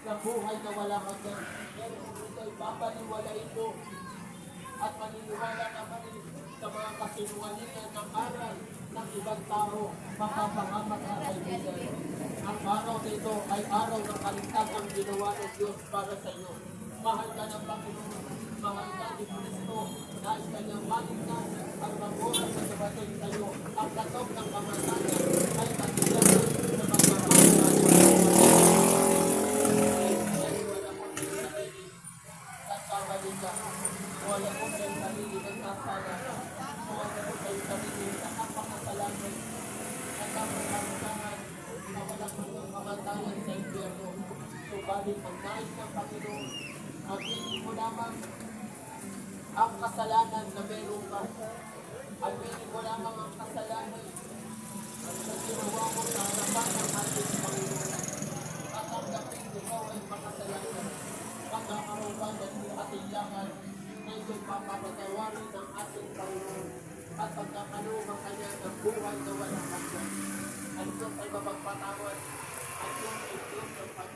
ng buhay na wala hanggan. Pero kung ito'y papaniwalain mo at maniniwala ka pa sa mga kasinungalingan ng aral ng ibang tao, mapapangamat ka kaibigan. Ang araw na ito ay araw ng kaligtasang ginawa ng Diyos para sa iyo. Mahal ka ng Panginoon, mahal ka ni Kristo, dahil kanyang maligtas ang mabuhay sa dumating sa iyo. Ang katog ng kamatayan ay katilang sa mga Nagkamali ka. Wala ko kayong sarili nagkasala. Wala ko kayong sarili na kapakasalanan. Nagkakalansangan na walang hanggang kamatayan sa impyerno. Subalit ang nais ng Panginoon, aminin mo lamang ang kasalanan na meron ka. Aminin mo lamang ang kasalanan na ginawa mo sa harapan ng ating Panginoon. At ang dating ikaw ay makasalanan. Pagkakaroon ka ng katiyakan na ito'y papapatawarin ng ating Panginoon. At pagkakaroon ka kanya ng buhay na walang hanggan. Ang Diyos ay mapagpatawad. Ang Diyos ay Diyos ng dahil